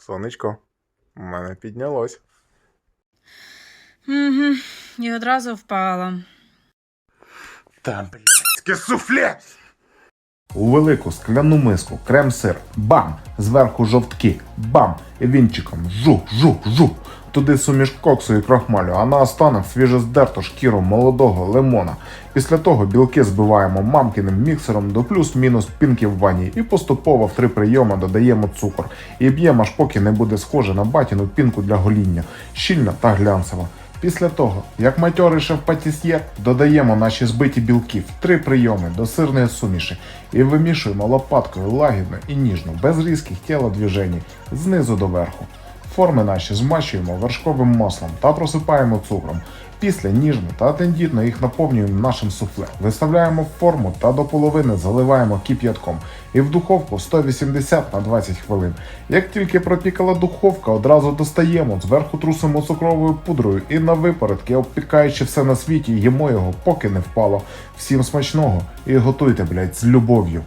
Сонечко, у мене піднялось. Угу, і одразу впала. Та блядське суфле! У велику скляну миску крем-сир, бам! Зверху жовтки, бам! І вінчиком жух. Туди суміш коксу і крахмалю, а наостанок свіже здерту шкіру молодого лимона. Після того білки збиваємо мамкиним міксером до плюс-мінус пінки в ванні і поступово в три прийоми додаємо цукор. І б'ємо аж поки не буде схоже на батіну пінку для гоління, щільна та глянцева. Після того, як матьорий шеф-патісьє, додаємо наші збиті білки в три прийоми до сирної суміші і вимішуємо лопаткою лагідно і ніжно, без різких тілодвіжень, знизу до верху. Форми наші змащуємо вершковим маслом та просипаємо цукром. Після ніжно та тендітно їх наповнюємо нашим суфле. Виставляємо форму та до половини заливаємо кип'ятком і в духовку 180 на 20 хвилин. Як тільки пропікала духовка, одразу достаємо, зверху трусимо цукровою пудрою і на випередки, обпікаючи все на світі, їмо його, поки не впало. Всім смачного і готуйте, блядь, з любов'ю.